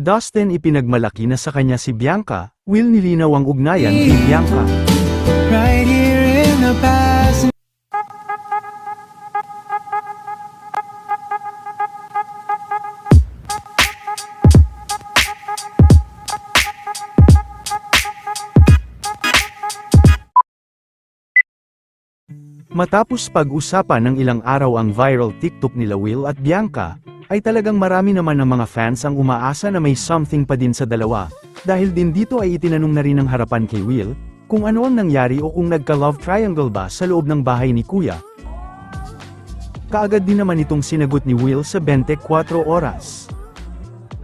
Dustin ipinagmalaki na sa kanya si Bianca, Will nilinaw ang ugnayan kay Bianca. right here in the past. Matapos pag-usapan ng ilang araw ang viral TikTok nila Will at Bianca, ay talagang marami naman ng mga fans ang umaasa na may something pa din sa dalawa, dahil din dito ay itinanong na rin ng harapan kay Will, kung ano ang nangyari o kung nagka-love triangle ba sa loob ng bahay ni Kuya. Kaagad din naman itong sinagot ni Will sa 24 oras.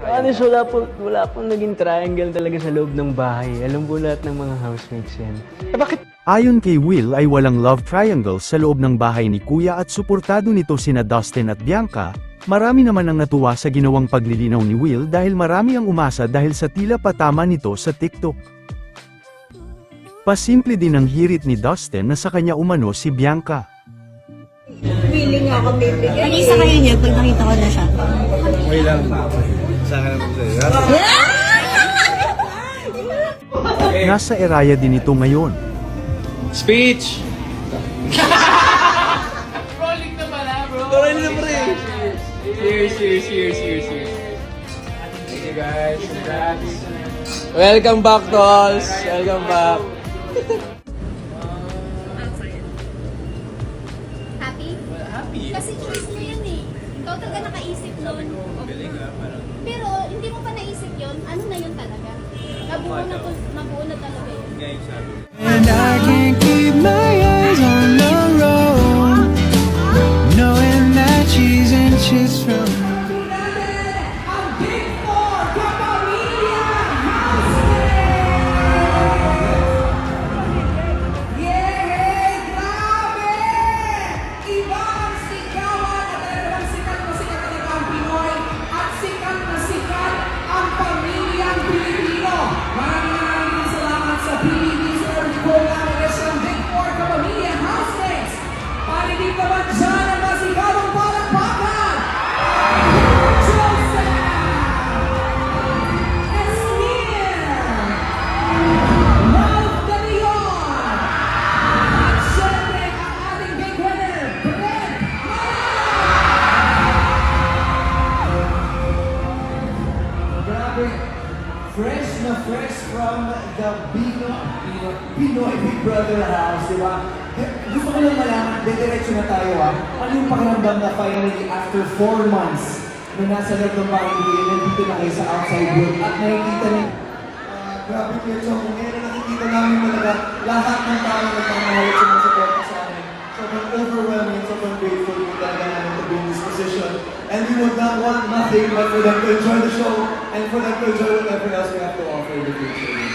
Honest, wala po, wala pong naging triangle talaga sa loob ng bahay. Alam po lahat ng mga housemates yan. Eh bakit? Ayon kay Will ay walang love triangle sa loob ng bahay ni Kuya at suportado nito sina Dustin at Bianca, marami naman ang natuwa sa ginawang paglilinaw ni Will dahil marami ang umasa dahil sa tila patama nito sa TikTok. Pasimple din ang hirit ni Dustin na sa kanya umano si Bianca. feeling ako bibigyan. Nag-isa kayo niya pag nakita ko na siya. Okay lang. Sa akin naman sa'yo. Nasa eraya din ito ngayon. Speech! Cheers, cheers, cheers, cheers. Thank you guys. Congrats. Welcome back, dolls. Welcome back. Happy? Happy. Kasi choice mo yan eh. Ikaw talaga nakaisip nun. Pero hindi mo pa naisip yun, ano na yun talaga? Nabuo na, nabuo na talaga yun. And I can't keep my eyes on the road, knowing that she's inches from me. Fresh na fresh from the Bino, Pinoy Big Brother house, di ba? Gusto ko lang malaman, dediretso na tayo ah. Ano yung pakiramdam na finally after four months na nasa loob ng bahay ni nandito na kayo sa outside world at nakikita niyo Ah, grabe Kuya Chong, ngayon na nakikita namin talaga lahat ng tao na sumusuporta sa amin. Sobrang we would not want nothing but for them to enjoy the show and for them to enjoy whatever else we have to offer in the future.